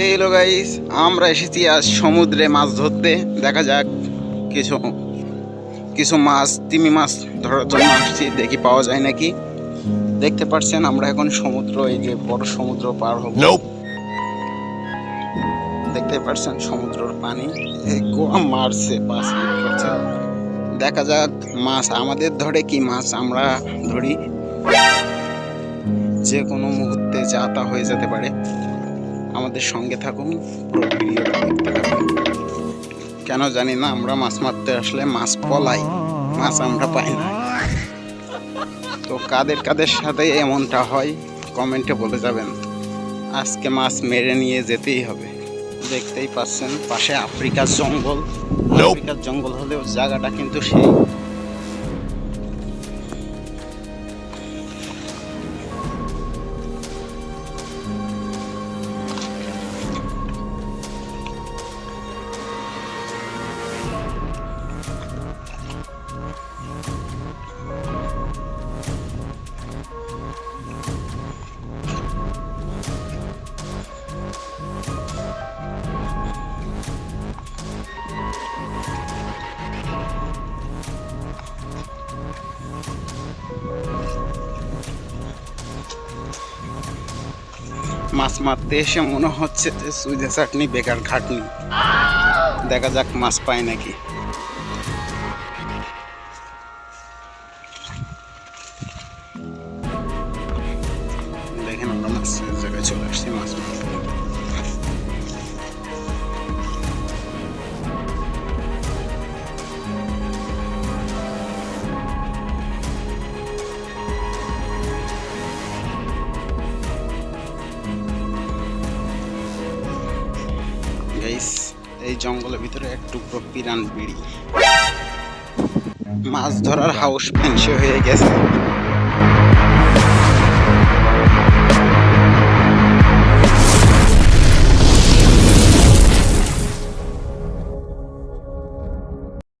এই হলো গাইস আমরা এসেছি আজ সমুদ্রে মাছ ধরতে। দেখা যাক কিছু কিছু মাছ তিমি মাছ ধরার জন্য আসছি। দেখি পাওয়া যায় নাকি। দেখতে পাচ্ছেন আমরা এখন সমুদ্র এই যে বড় সমুদ্র পার হব। দেখতে পাচ্ছেন সমুদ্রের পানি। গোয়া মারছে পাঁচ মিনিট করছে। দেখা যাক মাছ আমাদের ধরে কি মাছ আমরা ধরি। যে কোনো মুহূর্তে যা তা হয়ে যেতে পারে। আমাদের সঙ্গে থাকুন পুরো ভিডিওটা দেখতে থাকুন। কেন জানি না আমরা মাছ মারতে আসলে মাছ পলাই মাছ আমরা পাই না। তো কাদের কাদের সাথে এমনটা হয় কমেন্টে বলে যাবেন। আজকে মাছ মেরে নিয়ে যেতেই হবে। দেখতেই পাচ্ছেন পাশে আফ্রিকার জঙ্গল। আফ্রিকার জঙ্গল হলেও জায়গাটা কিন্তু সেই। মাছ মারতে এসে মনে হচ্ছে যে সুইদে চাটনি, বেকার খাটনি। দেখা যাক মাছ পায় নাকি। দেখেন আমরা মাছ জায়গায় চলে আসছি মাছ মারতে। গাইস এই জঙ্গলের ভিতরে এক টুকরো পিরান বিড়ি। মাছ ধরার হাউস ফেন্সে হয়ে গেছে।